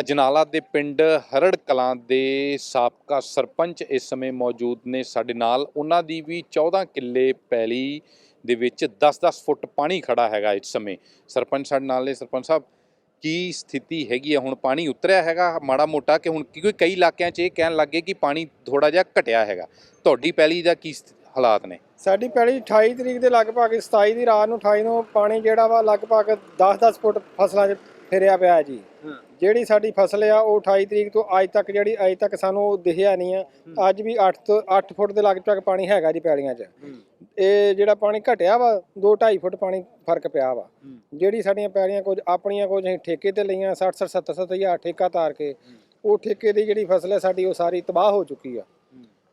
ਅਜਨਾਲਾ ਦੇ ਪਿੰਡ ਹਰੜ ਕਲਾਂ ਦੇ ਸਾਬਕਾ ਸਰਪੰਚ ਇਸ ਸਮੇਂ ਮੌਜੂਦ ਨੇ। ਸਾਡੇ ਨਾਲ ਉਹਨਾਂ ਦੀ ਵੀ 14 ਕਿੱਲੇ ਪੈਲੀ ਦੇ ਵਿੱਚ 10-10 ਫੁੱਟ ਪਾਣੀ ਖੜਾ ਹੈਗਾ ਇਸ ਸਮੇਂ। ਸਰਪੰਚ ਸਾਡੇ ਨਾਲ ਨੇ। ਸਰਪੰਚ ਸਾਹਿਬ, ਕੀ ਸਥਿਤੀ ਹੈਗੀ ਆ? ਹੁਣ ਪਾਣੀ ਉਤਰਿਆ ਹੈਗਾ ਮਾੜਾ ਮੋਟਾ ਕਿ ਹੁਣ ਕਿਉਂਕਿ ਕਈ ਇਲਾਕਿਆਂ 'ਚ ਇਹ ਕਹਿਣ ਲੱਗੇ ਕਿ ਪਾਣੀ ਥੋੜਾ ਜਿਹਾ ਘਟਿਆ ਹੈਗਾ। ਤੁਹਾਡੀ ਪੈਲੀ ਦਾ ਕੀ ਸਥਿ- ਹਾਲਾਤ ਨੇ? ਸਾਡੀ ਪੈਲੀ 28 ਤਰੀਕ ਦੇ ਲਗਭਗ 27 ਦੀ ਰਾਤ ਨੂੰ 28 ਨੂੰ ਪਾਣੀ ਜਿਹੜਾ ਵਾ ਲਗਭਗ 10-10 ਫੁੱਟ ਫਸਲਾਂ 'ਚ ਫਿਰਿਆ ਪਿਆ ਜੀ। ਜਿਹੜੀ ਸਾਡੀ ਫਸਲ ਆ ਉਹ 28 ਤਰੀਕ ਤੋਂ ਅੱਜ ਤੱਕ ਜਿਹੜੀ ਅੱਜ ਤੱਕ ਸਾਨੂੰ ਉਹ ਦਿਖਿਆ ਨਹੀਂ ਆ। ਅੱਜ ਵੀ 8 ਤੋਂ 8 ਫੁੱਟ ਦੇ ਲਗਭਗ ਪਾਣੀ ਹੈਗਾ ਜੀ ਪੈਲੀਆਂ 'ਚ। ਇਹ ਜਿਹੜਾ ਪਾਣੀ ਘਟਿਆ ਵਾ 2-2.5 ਫੁੱਟ ਪਾਣੀ ਫ਼ਰਕ ਪਿਆ ਵਾ। ਜਿਹੜੀ ਸਾਡੀਆਂ ਪੈਲੀਆਂ ਕੁਝ ਆਪਣੀਆਂ ਕੁਝ ਅਸੀਂ ਠੇਕੇ ਤੇ ਲਈਆਂ 60 70 70 ਹਜ਼ਾਰ ਠੇਕਾ ਤਾਰ ਕੇ ਉਹ ਠੇਕੇ ਦੀ ਜਿਹੜੀ ਫਸਲ ਹੈ ਸਾਡੀ ਉਹ ਸਾਰੀ ਤਬਾਹ ਹੋ ਚੁੱਕੀ ਆ।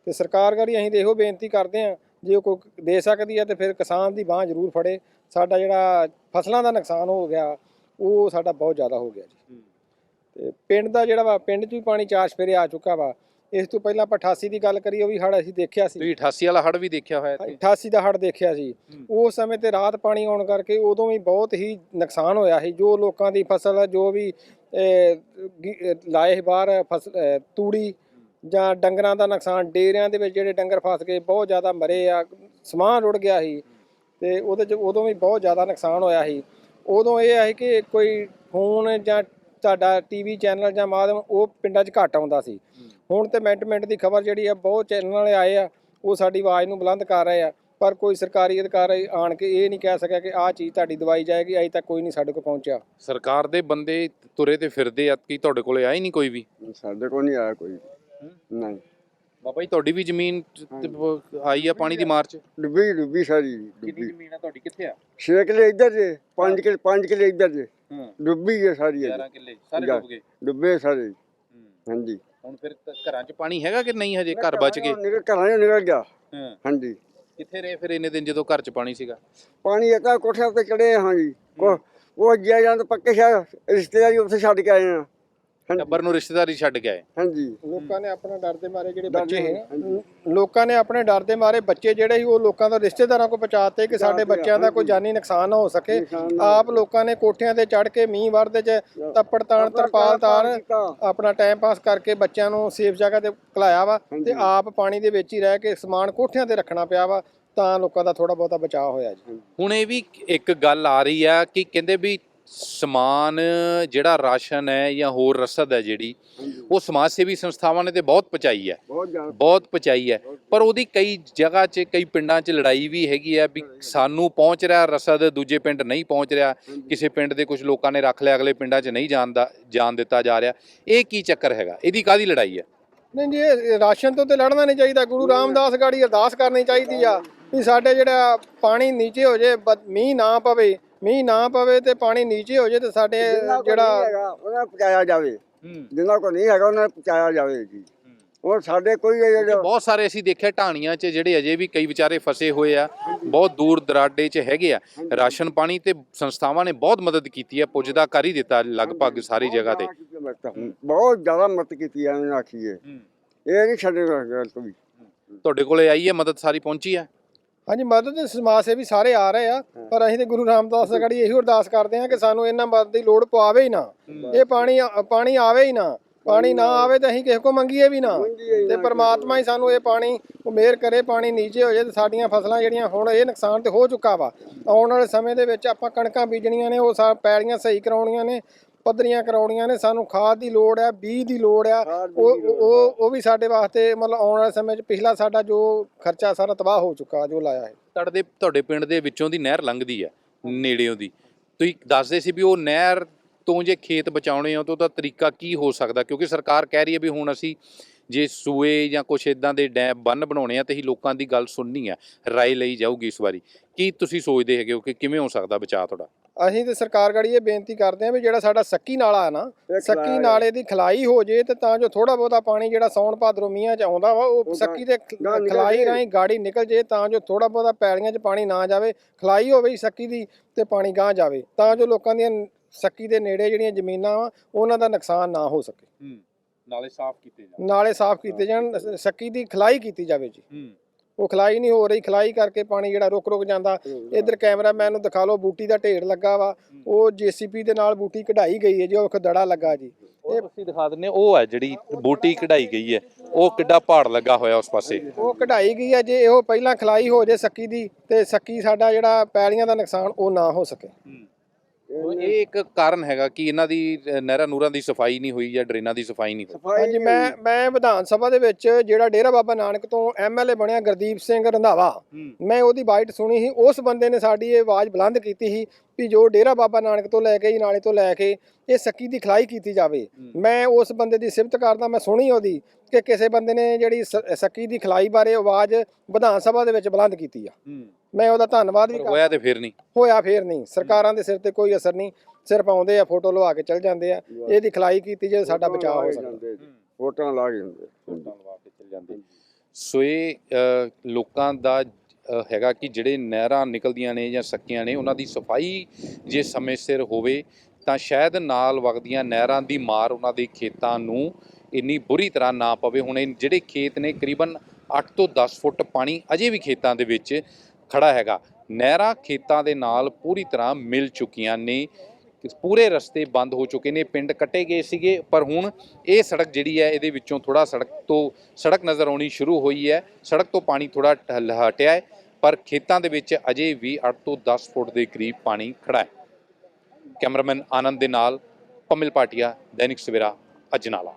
ਤੇ ਸਰਕਾਰ ਕਰੀ ਅਸੀਂ ਦੇਖੋ ਬੇਨਤੀ ਕਰਦੇ ਆ ਜੇ ਉਹ ਕੋਈ ਦੇ ਸਕਦੀ ਹੈ ਤੇ ਫਿਰ ਕਿਸਾਨ ਦੀ ਬਾਹ ਜ਼ਰੂਰ ਫੜੇ। ਸਾਡਾ ਜਿਹੜਾ ਫਸਲਾਂ ਦਾ ਨੁਕਸਾਨ ਹੋ ਗਿਆ ਉਹ ਸਾਡਾ ਬਹੁਤ ਜ਼ਿਆਦਾ ਹੋ ਗਿਆ ਜੀ। ਤੇ ਪਿੰਡ ਦਾ ਜਿਹੜਾ ਵਾ ਪਿੰਡ 'ਚ ਵੀ ਪਾਣੀ ਚਾਰ ਫੇਰੇ ਆ ਚੁੱਕਾ ਵਾ। ਇਸ ਤੋਂ ਪਹਿਲਾਂ ਆਪਾਂ 88 ਦੀ ਗੱਲ ਕਰੀ ਉਹ ਵੀ ਹੜ ਅਸੀਂ ਦੇਖਿਆ ਸੀ। ਤੁਸੀਂ 88 ਵਾਲਾ ਹੜ ਵੀ ਦੇਖਿਆ ਹੋਇਆ ਇੱਥੇ? 88 ਦਾ ਹੜ ਦੇਖਿਆ ਸੀ। ਉਸ ਸਮੇਂ ਤੇ ਰਾਤ ਪਾਣੀ ਆਉਣ ਕਰਕੇ ਉਦੋਂ ਵੀ ਬਹੁਤ ਹੀ ਨੁਕਸਾਨ ਹੋਇਆ ਸੀ। ਜੋ ਲੋਕਾਂ ਦੀ ਫਸਲ ਜੋ ਵੀ ਲਾਏ ਬਾਹਰ ਫਸਲ ਤੂੜੀ ਜਾਂ ਡੰਗਰਾਂ ਦਾ ਨੁਕਸਾਨ ਡੇਰਿਆਂ ਦੇ ਵਿੱਚ ਜਿਹੜੇ ਡੰਗਰ ਫਸ ਗਏ ਬਹੁਤ ਜ਼ਿਆਦਾ ਮਰੇ ਆ ਸਮਾਨ ਰੁੜ ਗਿਆ ਸੀ। ਤੇ ਉਹਦੇ ਚ ਉਦੋਂ ਵੀ ਬਹੁਤ ਜ਼ਿਆਦਾ ਨੁਕਸਾਨ ਹੋਇਆ ਸੀ। ਉਦੋਂ ਇਹ ਹੈ ਕਿ ਕੋਈ ਫੋਨ ਜਾਂ ਤੁਹਾਡਾ ਟੀਵੀ ਚੈਨਲ ਜਾਂ ਮਾਧਿਅਮ ਉਹ ਪਿੰਡਾਂ 'ਚ ਘੱਟ ਆਉਂਦਾ ਸੀ। ਹੁਣ ਤੇ ਮਿੰਟ ਮਿੰਟ ਦੀ ਖਬਰ ਜਿਹੜੀ ਆ ਬਹੁਤ ਚੈਨਲ ਵਾਲੇ ਆਏ ਆ ਉਹ ਸਾਡੀ ਆਵਾਜ਼ ਨੂੰ ਬੁਲੰਦ ਕਰ ਰਹੇ ਆ। ਪਰ ਕੋਈ ਸਰਕਾਰੀ ਅਧਿਕਾਰੀ ਆਣ ਕੇ ਇਹ ਨਹੀਂ ਕਹਿ ਸਕਿਆ ਕਿ ਆਹ ਚੀਜ਼ ਤੁਹਾਡੀ ਦਵਾਈ ਜਾਏਗੀ ਅਜੇ ਤੱਕ ਕੋਈ ਨਹੀਂ ਸਾਡੇ ਕੋਲ ਪਹੁੰਚਿਆ। ਸਰਕਾਰ ਦੇ ਬੰਦੇ ਤੁਰੇ ਤੇ ਫਿਰਦੇ ਆ ਕੀ ਤੁਹਾਡੇ ਕੋਲੇ ਆਏ ਨਹੀਂ ਕੋਈ ਵੀ? ਸਾਡੇ ਕੋਲ ਨਹੀਂ ਆਇਆ ਕੋਈ। ਨਹੀਂ। ਬਾਬਾ ਜੀ ਤੁਹਾਡੀ ਵੀ ਜ਼ਮੀਨ ਚ- ਤੇ ਬ- ਆਈ ਆ ਪਾਣੀ ਦੀ ਮਾਰ ਚ? ਡੁੱਬੀ ਡੁੱਬੀ ਸਾਰੀ ਕਿੰਨੀ ਡੁੱਬੀ। ਜ਼ਮੀਨ ਆ ਤੁਹਾਡੀ? ਕਿੱਥੇ ਆ? 6 ਕਿਲੇ ਇੱਧਰ ਜੇ 5 ਕਿਲੇ 5 ਕਿਲੇ ਇੱਧਰ ਜੇ। ਹਾਂ। ਡੁੱਬੀ ਹੈ ਸਾਰੀ ਇਹ। 11 ਕਿੱਲੇ ਸਾਰੇ ਡੁੱਬ ਗਏ। ਡੁੱਬੇ ਸਾਰੇ। ਹੂੰ। ਹਾਂਜੀ। ਹੁਣ ਫਿਰ ਘਰਾਂ 'ਚ ਪਾਣੀ ਹੈਗਾ ਕਿ ਨਹੀਂ ਹਜੇ? ਘਰ ਬਚ ਗਏ ਨਿਕਲ ਘਰਾਂ ਚੋਂ ਨਿਕਲ ਗਿਆ। ਹਾਂ। ਹਾਂਜੀ। ਕਿੱਥੇ ਰਹੇ ਫਿਰ ਇੰਨੇ ਦਿਨ ਜਦੋਂ ਘਰ 'ਚ ਪਾਣੀ ਸੀਗਾ? ਪਾਣੀ ਇੱਕਾ ਕੋਠੇ ਉੱਤੇ ਚੜੇ ਹਾਂ ਜੀ ਕੋ ਉਹ ਜਿਆ ਜਾਂ ਤਾਂ ਪੱਕੇ ਸ਼ਹਿਰ ਰਿਸ਼ਤੇਦਾਰੀ ਉੱਥੇ ਛੱਡ ਕੇ ਆਏ ਆ। ਹਾਂਜੀ ਟੱਬਰ ਨੂੰ ਰਿਸ਼ਤੇਦਾਰੀ ਛੱਡ ਕੇ ਆਏ। ਹਾਂਜੀ। ਲੋਕਾਂ ਨੇ ਆਪਣਾ ਡਰ ਦੇ ਮਾਰੇ ਜਿਹੜੇ ਬੱਚੇ। ਸੀ ਲੋਕਾਂ ਨੇ ਆਪਣੇ ਡਰ ਦੇ ਮਾਰੇ ਬੱਚੇ ਜਿਹੜੇ ਸੀ ਉਹ ਲੋਕਾਂ ਦਾ ਰਿਸ਼ਤੇਦਾਰਾਂ ਕੋਲ ਪਹੁੰਚਾਤੇ ਕਿ ਸਾਡੇ ਬੱਚਿਆਂ ਦਾ ਕੋਈ। ਜਾਨੀ ਨੁਕਸਾਨ ਨਾ ਹੋ ਸਕੇ। ਆਪ ਲੋਕਾਂ ਨੇ ਕੋਠਿਆਂ ਤੇ ਚੜ ਕੇ ਮੀਂਹ ਵਰਦੇ ਚ ਤੱਪੜ ਤਾਣ ਤਰਪਾਲ ਤਾਰ ਆਪਣਾ ਟਾਈਮ ਪਾਸ ਕਰਕੇ ਬੱਚਿਆਂ ਨੂੰ ਸੇਫ ਜਗ੍ਹਾ ਤੇ ਘਲਾਇਆ ਵਾ ਤੇ। ਆਪ ਪਾਣੀ ਦੇ ਵਿੱਚ ਹੀ ਰਹਿ ਕੇ ਸਮਾਨ ਕੋਠਿਆਂ ਤੇ ਰੱਖਣਾ ਪਿਆ ਵਾ ਤਾਂ ਲੋਕਾਂ ਦਾ ਥੋੜਾ ਬਹੁਤਾ ਬਚਾਅ ਹੋਇਆ ਜੀ। ਹੁਣ ਇਹ ਵੀ ਇੱਕ ਗੱਲ ਆ ਰਹੀ ਆ ਕਿ ਕਹਿੰਦੇ ਵੀ ਸਮਾਨ ਜਿਹੜਾ ਰਾਸ਼ਨ ਹੈ ਜਾਂ ਹੋਰ ਰਸਦ ਹੈ ਜਿਹੜੀ ਉਹ ਸਮਾਜ ਸੇਵੀ ਸੰਸਥਾਵਾਂ ਨੇ ਤੇ ਬਹੁਤ ਪਹੁੰਚਾਈ ਹੈ। ਬਹੁਤ ਪਹੁੰਚਾਈ ਹੈ। ਪਰ ਉਹਦੀ ਕਈ ਜਗ੍ਹਾ 'ਚ ਕਈ ਪਿੰਡਾਂ 'ਚ ਲੜਾਈ ਵੀ ਹੈਗੀ ਆ ਵੀ ਸਾਨੂੰ ਪਹੁੰਚ ਰਿਹਾ ਰਸਦ ਦੂਜੇ ਪਿੰਡ ਨਹੀਂ ਪਹੁੰਚ ਰਿਹਾ। ਕਿਸੇ ਪਿੰਡ ਦੇ ਕੁਝ ਲੋਕਾਂ ਨੇ ਰੱਖ ਲਿਆ ਅਗਲੇ ਪਿੰਡਾਂ 'ਚ ਨਹੀਂ ਜਾਣ ਦਾ ਜਾਣ ਦਿੱਤਾ ਜਾ ਰਿਹਾ। ਇਹ ਕੀ ਚੱਕਰ ਹੈਗਾ? ਇਹਦੀ ਕਾਦੀ ਲੜਾਈ ਹੈ? ਨਹੀਂ ਜੀ ਇਹ ਰਾਸ਼ਨ ਤੋਂ ਤੇ ਲੜਨਾ ਨਹੀਂ ਚਾਹੀਦਾ। ਗੁਰੂ ਰਾਮਦਾਸ ਗਾੜੀ ਅਰਦਾਸ ਕਰਨੀ ਚਾਹੀਦੀ ਆ ਵੀ ਸਾਡੇ ਜਿਹੜਾ ਪਾਣੀ ਨੀਚੇ ਹੋ ਜੇ ਮੀਂਹ ਨਾ ਪਵੇ ਮੀਂਹ ਨਾ ਪਵੇ ਤੇ ਪਾਣੀ ਨੀਚੇ ਹੋ ਜੇ ਤੇ ਸਾਡੇ ਜਿਹੜਾ ਹੈਗਾ ਉਹਨਾਂ ਪਹੁੰਚਾਇਆ ਜਾਵੇ। ਜਿੰਨਾ ਕੋ ਨਹੀਂ ਹੈਗਾ ਉਹਨਾਂ ਪਹੁੰਚਾਇਆ ਜਾਵੇ ਜੀ। ਹੋਰ ਸਾਡੇ ਕੋਈ ਬਹੁਤ ਸਾਰੇ ਅਸੀਂ ਦੇਖਿਆ ਢਾਣੀਆਂ 'ਚ ਜਿਹੜੇ ਅਜੇ ਵੀ ਕਈ ਵਿਚਾਰੇ ਫਸੇ ਹੋਏ ਆ ਬਹੁਤ ਦੂਰ ਦਰਾਡੇ 'ਚ ਹੈਗੇ ਆ। ਰਾਸ਼ਨ ਪਾਣੀ ਤੇ ਸੰਸਥਾਵਾਂ ਨੇ ਬਹੁਤ ਮਦਦ ਕੀਤੀ ਹੈ ਪੁੱਜਦਾ ਕਰ ਹੀ ਦਿੱਤਾ ਲਗਭਗ ਸਾਰੀ ਜਗ੍ਹਾ ਤੇ। ਬਹੁਤ ਜ਼ਿਆਦਾ ਮਦਦ ਕੀਤੀ ਉਹਨਾਂ ਆਖੀਏ। ਇਹ ਨਹੀਂ ਗੱਲ ਕੋਈ। ਤੁਹਾਡੇ ਕੋਲੇ ਆਈ ਹੈ ਮਦਦ ਸਾਰੀ ਪਹੁੰਚੀ ਹੈ ਹਾਂਜੀ ਮਦਦ ਦੇ ਸਮਾਜ ਸੇਵੀ ਸਾਰੇ ਆ ਰਹੇ ਆ ਪਰ ਅਸੀਂ ਤੇ ਗੁਰੂ ਰਾਮਦਾਸ ਦੀ ਗਾੜੀ ਇਹੀ ਅਰਦਾਸ ਕਰਦੇ ਆ ਕਿ ਸਾਨੂੰ ਇਹਨਾਂ ਮਦਦ ਦੀ ਲੋੜ ਪਵਾਵੇ ਹੀ ਨਾ। ਇਹ ਪਾਣੀ ਪਾਣੀ ਆਵੇ ਹੀ ਨਾ। ਪਾਣੀ ਨਾ ਆਵੇ ਤਾਂ ਅਸੀਂ ਕਿਸੇ ਕੋ ਮੰਗੀਏ ਵੀ ਨਾ। ਤੇ ਪਰਮਾਤਮਾ ਹੀ ਸਾਨੂੰ ਇਹ ਪਾਣੀ ਮਿਹਰ ਕਰੇ ਪਾਣੀ ਨੀਚੇ ਹੋ ਜਾਏ ਤੇ ਸਾਡੀਆਂ ਫਸਲਾਂ ਜਿਹੜੀਆਂ ਹੁਣ ਇਹ ਨੁਕਸਾਨ ਤੇ ਹੋ ਚੁੱਕਾ ਵਾ। ਆਉਣ ਵਾਲੇ ਸਮੇਂ ਦੇ ਵਿੱਚ ਆਪਾਂ ਕਣਕਾਂ ਬੀਜਣੀਆਂ ਨੇ ਉਹ ਸਾ ਪੈਲੀਆਂ ਸਹੀ ਕਰਾਉਣੀਆਂ ਨੇ ਪੱਧਰੀਆਂ ਕਰਾਉਣੀਆਂ ਨੇ ਸਾਨੂੰ ਖਾਦ ਦੀ ਲੋੜ ਆ ਬੀਜ ਦੀ ਲੋੜ ਆ ਉਹ ਉਹ ਉਹ ਵੀ ਸਾਡੇ ਵਾਸਤੇ ਮਤਲਬ ਆਉਣ ਵਾਲੇ ਸਮੇਂ 'ਚ ਪਿਛਲਾ ਸਾਡਾ ਜੋ ਖਰਚਾ ਸਾਰਾ ਤਬਾਹ ਹੋ ਚੁੱਕਾ ਜੋ ਲਾਇਆ ਹੈ। ਤੁਹਾਡੇ ਤੁਹਾਡੇ ਪਿੰਡ ਦੇ ਵਿੱਚੋਂ ਦੀ ਨਹਿਰ ਲੰਘਦੀ ਹੈ ਨੇੜਿਓਂ ਦੀ। ਤੁਸੀਂ ਦੱਸਦੇ ਸੀ ਵੀ ਉਹ ਨਹਿਰ ਤੋਂ ਜੇ ਖੇਤ ਬਚਾਉਣੇ ਹੋ ਤਾਂ ਉਹਦਾ ਤਰੀਕਾ ਕੀ ਹੋ ਸਕਦਾ? ਕਿਉਂਕਿ ਸਰਕਾਰ ਕਹਿ ਰਹੀ ਹੈ ਵੀ ਹੁਣ ਅਸੀਂ ਜੇ ਸੂਏ ਜਾਂ ਕੁਛ ਇਦਾਂ ਦੇ ਡੈਮ ਬੰਨ ਬਣਾਉਣੇ ਆ ਤੇ ਹੀ ਲੋਕਾਂ ਦੀ ਗੱਲ ਸੁਣਨੀ ਆ ਰਾਏ ਲਈ ਜਾਊਗੀ ਇਸ ਵਾਰੀ। ਕੀ ਤੁਸੀਂ ਸੋਚਦੇ ਹੈਗੇ ਹੋ ਕਿ ਕਿਵੇਂ ਹੋ ਸਕਦਾ ਬਚਾਅ ਤੁਹਾਡਾ? ਅਸੀਂ ਤੇ ਸਰਕਾਰ ਗੜੀ ਇਹ ਬੇਨਤੀ ਕਰਦੇ ਹਾਂ ਵੀ ਜਿਹੜਾ ਸਾਡਾ ਸੱਕੀ ਨਾਲਾ ਹੈ ਨਾ ਸੱਕੀ ਨਾਲੇ ਦੀ ਖਲਾਈ ਹੋ ਜੇ ਤੇ ਤਾਂ ਜੋ ਥੋੜਾ ਬਹੁਤਾ ਪਾਣੀ ਜਿਹੜਾ ਸੌਣ ਭਾਦਰੋਂ ਮੀਂਹਾਂ ਚ ਆਉਂਦਾ ਵਾ ਉਹ ਸੱਕੀ ਨਿਕਲ ਖਲਾਈ। ਰਾਹੀਂ ਗਾੜੀ ਨਿਕਲ ਜੇ ਤਾਂ ਜੋ ਥੋੜਾ ਬਹੁਤਾ ਪੈਲੀਆਂ 'ਚ ਪਾਣੀ ਨਾ ਜਾਵੇ ਖਲਾਈ ਹੋਵੇ ਹੀ ਸੱਕੀ ਦੀ ਤੇ ਪਾਣੀ ਗਾਂ ਜਾਵੇ ਤਾਂ ਜੋ ਲੋਕਾਂ ਦੀਆਂ ਸੱਕੀ ਦੇ ਨੇੜੇ ਜਿਹੜੀਆਂ ਜ਼ਮੀਨਾਂ ਵਾ ਉਹਨਾਂ ਦਾ ਨੁਕਸਾਨ ਨਾ ਹੋ ਸਕੇ। ਨਾਲੇ ਸਾਫ਼ ਕੀਤੇ ਜਾਣ। ਨਾਲੇ ਸਾਫ਼ ਕੀਤੇ ਜਾਣ ਸੱਕੀ ਦੀ ਖਲਾਈ ਕੀਤੀ ਜਾਵੇ ਜੀ। ਹੂੰ। ਉਹ ਖਲਾਈ ਨਹੀਂ ਹੋ ਰਹੀ ਖਲਾਈ ਕਰਕੇ ਪਾਣੀ ਜਿਹੜਾ ਰੁਕ ਰੁਕ ਜਾਂਦਾ। ਇਧਰ ਕੈਮਰਾਮੈਨ ਨੂੰ ਦਿਖਾ ਲਓ ਬੂਟੀ ਦਾ ਢੇਰ ਲੱਗਾ ਵਾ। ਉਹ ਜੀਸੀਪੀ ਦੇ ਨਾਲ ਬੂਟੀ ਕਢਾਈ ਗਈ ਹੈ ਜੀ ਉਹ ਦੜਾ ਲੱਗਾ ਜੀ। ਉਹ ਤੁਸੀਂ ਦਿਖਾ ਹੋ, ਉਹ ਹੈ ਜਿਹੜੀ ਬੂਟੀ ਕਢਾਈ ਗਈ ਹੈ। ਉਹ ਕਿੱਡਾ ਪਹਾੜ ਲੱਗਾ ਹੋਇਆ ਉਸ ਪਾਸੇ। ਉਹ ਕਢਾਈ ਗਈ ਹੈ ਜੇ ਇਹੋ ਪਹਿਲਾਂ ਖਲਾਈ ਹੋ ਜੇ ਸੱਕੀ ਦੀ ਤੇ ਸੱਕੀ ਸਾਡਾ ਜਿਹੜਾ ਪੈਲੀਆਂ ਦਾ ਨੁਕਸਾਨ ਉਹ ਨਾ ਹੋ ਸਕੇ। ਇਹ ਇੱਕ ਕਾਰਨ ਹੈਗਾ ਕਿ ਇਹਨਾਂ ਦੀ ਨਹਿਰਾਂ ਨੂਰਾਂ ਦੀ ਸਫ਼ਾਈ ਨਹੀਂ ਹੋਈ ਜਾਂ ਡਰੇਨਾਂ ਦੀ ਸਫ਼ਾਈ ਨਹੀਂ ਹੋਈ। ਹਾਂਜੀ ਮੈਂ ਮੈਂ ਵਿਧਾਨ ਸਭਾ ਦੇ ਵਿੱਚ ਜਿਹੜਾ ਡੇਰਾ ਬਾਬਾ ਨਾਨਕ ਤੋਂ ਐਮਐਲਏ ਬਣਿਆ ਗੁਰਦੀਪ ਸਿੰਘ ਰੰਧਾਵਾ ਮੈਂ ਉਹਦੀ ਬਾਈਟ ਸੁਣੀ ਸੀ। ਉਸ ਬੰਦੇ ਨੇ ਸਾਡੀ ਇਹ ਆਵਾਜ਼ ਬੁਲੰਦ ਕੀਤੀ ਸੀ ਵੀ ਜੋ ਡੇਰਾ ਬਾਬਾ ਨਾਨਕ ਤੋਂ ਲੈ ਕੇ ਨਾਲੇ ਤੋਂ ਲੈ ਕੇ ਇਹ ਸੱਕੀ ਦੀ ਖਲਾਈ ਕੀਤੀ ਜਾਵੇ। ਮੈਂ ਉਸ ਬੰਦੇ ਦੀ ਸਿਫਤ ਕਰਦਾ ਮੈਂ ਸੁਣੀ ਉਹਦੀ ਕਿ ਕਿਸੇ ਬੰਦੇ ਨੇ ਜਿਹੜੀ ਸੱਕੀ ਦੀ ਖਲਾਈ ਬਾਰੇ ਆਵਾਜ਼ ਵਿਧਾਨ ਸਭਾ ਦੇ ਵਿੱਚ ਬੁਲੰਦ ਕੀਤੀ ਆ। ਮੈਂ ਉਹਦਾ ਧੰਨਵਾਦ ਵੀ ਕਰਦਾ। ਹੋਇਆ ਤੇ ਫਿਰ ਨਹੀਂ। ਹੋਇਆ ਫੇਰ ਨਹੀਂ। ਸਰਕਾਰਾਂ ਦੇ ਸਿਰ ਤੇ ਕੋਈ ਅਸਰ ਨਹੀਂ। ਸਿਰਫ ਆਉਂਦੇ ਆ ਫੋਟੋ ਲਵਾ ਕੇ ਚਲ ਜਾਂਦੇ ਆ। ਇਹਦੀ ਖਲਾਈ ਕੀਤੀ ਜੇ ਸਾਡਾ ਬਚਾਅ ਹੋ ਸਕਦਾ। ਵੋਟਾਂ ਲਾ ਕੇ ਚੱਲ ਜਾਂਦੇ। ਸੋ ਇਹ ਲੋਕਾਂ ਦਾ ਹੈਗਾ ਕਿ ਜਿਹੜੇ ਨਹਿਰਾਂ ਨਿਕਲਦੀਆਂ ਨੇ ਜਾਂ ਸੱਕੀਆਂ ਨੇ ਉਹਨਾਂ ਦੀ ਸਫ਼ਾਈ ਜੇ ਸਮੇਂ ਸਿਰ ਹੋਵੇ ਤਾਂ ਸ਼ਾਇਦ ਨਾਲ ਵਗਦੀਆਂ ਨਹਿਰਾਂ ਦੀ ਮਾਰ ਉਹਨਾਂ ਦੇ ਖੇਤਾਂ ਨੂੰ ਇੰਨੀ ਬੁਰੀ ਤਰ੍ਹਾਂ ਨਾ ਪਵੇ। ਹੁਣ ਇਹ ਜਿਹੜੇ ਖੇਤ ਨੇ ਕਰੀਬਨ 8 ਤੋਂ 10 ਫੁੱਟ ਪਾਣੀ ਅਜੇ ਵੀ ਖੇਤਾਂ ਦੇ ਵਿੱਚ ਖੜਾ ਹੈਗਾ। ਨਹਿਰਾਂ ਖੇਤਾਂ ਦੇ ਨਾਲ ਪੂਰੀ ਤਰ੍ਹਾਂ ਮਿਲ ਚੁੱਕੀਆਂ ਨੇ। ਪੂਰੇ ਰਸਤੇ ਬੰਦ ਹੋ ਚੁੱਕੇ ਨੇ। ਪਿੰਡ ਕੱਟੇ ਗਏ ਸੀਗੇ, ਪਰ ਹੁਣ ਇਹ ਸੜਕ ਜਿਹੜੀ ਹੈ, ਇਹਦੇ ਵਿੱਚੋਂ ਥੋੜਾ ਸੜਕ ਤੋਂ ਸੜਕ ਨਜ਼ਰ ਆਉਣੀ ਸ਼ੁਰੂ ਹੋਈ ਹੈ। ਸੜਕ ਤੋਂ ਪਾਣੀ ਥੋੜਾ ਹਟਿਆ ਹੈ, ਪਰ ਖੇਤਾਂ ਦੇ ਵਿੱਚ ਅਜੇ ਵੀ 8 ਤੋਂ 10 ਫੁੱਟ ਦੇ ਕਰੀਬ ਪਾਣੀ ਖੜਾ ਹੈ। ਕੈਮਰਾਮੈਨ ਆਨੰਦ ਦੇ ਨਾਲ ਪਮਿਲ ਪਾਟਿਆ, ਦੈਨਿਕ ਸਵੇਰਾ, ਅਜਨਾਲਾ।